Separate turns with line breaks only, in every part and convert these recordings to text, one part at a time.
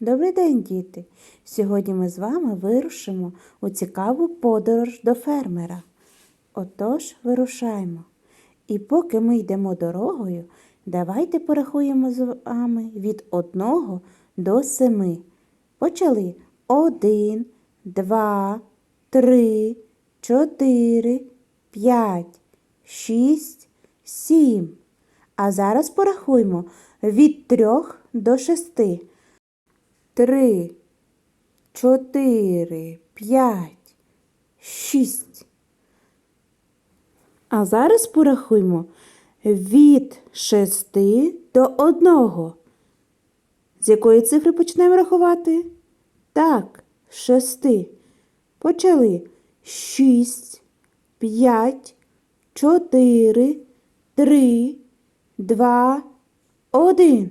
Добрий день, діти! Сьогодні ми з вами вирушимо у цікаву подорож до фермера. Отож, вирушаємо. І поки ми йдемо дорогою, давайте порахуємо з вами від 1 до 7. Почали 1, 2, 3, 4, 5, 6, 7. А зараз порахуємо від 3 до 6. Три, чотири, п'ять, шість. А зараз порахуємо від шести до одного. З якої цифри почнемо рахувати? Так, шести. Почали. Шість, п'ять, чотири, три, два, один.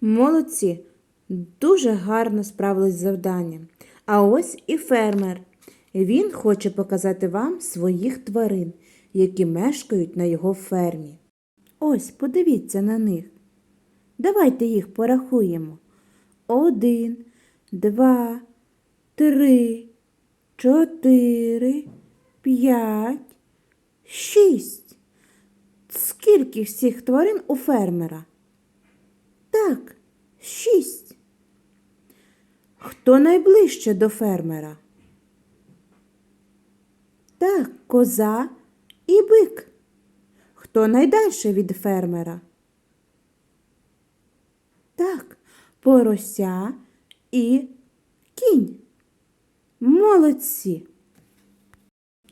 Молодці! Дуже гарно справились з завданням. А ось і фермер. Він хоче показати вам своїх тварин, які мешкають на його фермі. Ось, подивіться на них. Давайте їх порахуємо. Один, два, три, чотири, п'ять, шість. Скільки всіх тварин у фермера? Так, шість. Хто найближче до фермера? Так, коза і бик. Хто найдальше від фермера? Так, порося і кінь. Молодці.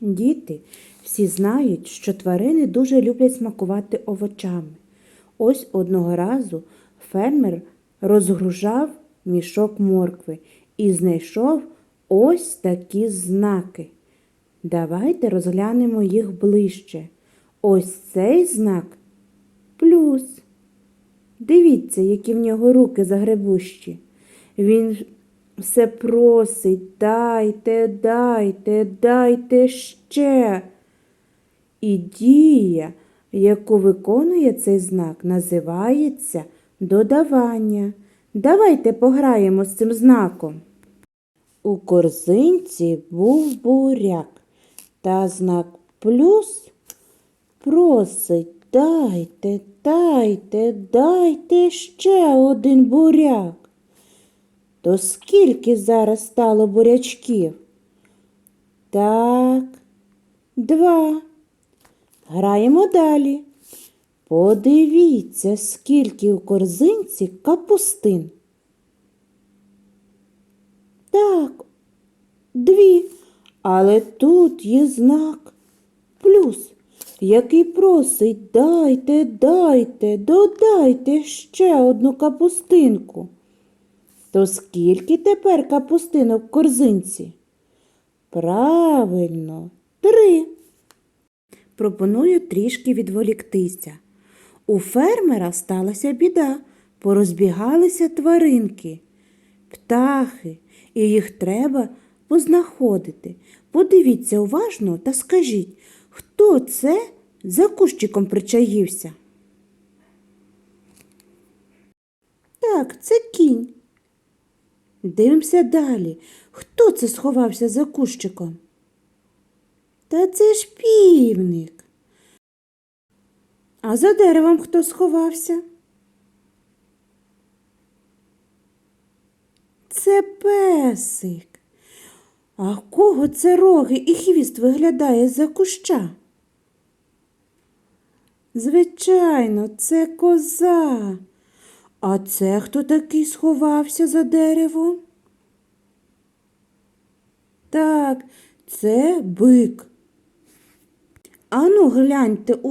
Діти всі знають, що тварини дуже люблять смакувати овочами. Ось одного разу фермер розгружав мішок моркви і знайшов ось такі знаки. Давайте розглянемо їх ближче. Ось цей знак плюс. Дивіться, які в нього руки загребущі. Він все просить, дайте, дайте, дайте ще. І дія, яку виконує цей знак, називається додавання. Давайте пограємо з цим знаком. У корзинці був буряк, та знак плюс просить дайте, дайте, дайте ще один буряк. То скільки зараз стало бурячків? Так, два. Граємо далі. Подивіться, скільки у корзинці капустин. Так, дві. Але тут є знак плюс, який просить дайте, дайте, додайте ще одну капустинку. То скільки тепер капустинок в корзинці? Правильно, три. Пропоную трішки відволіктися. У фермера сталася біда, порозбігалися тваринки, птахи, і їх треба познаходити. Подивіться уважно та скажіть, хто це за кущиком причаївся? Так, це кінь. Дивимося далі. Хто це сховався за кущиком? Та це ж півник. А за деревом хто сховався? Це песик. А кого це роги і хвіст виглядає за куща? Звичайно, це коза. А це хто такий сховався за деревом? Так, це бик. Ану, гляньте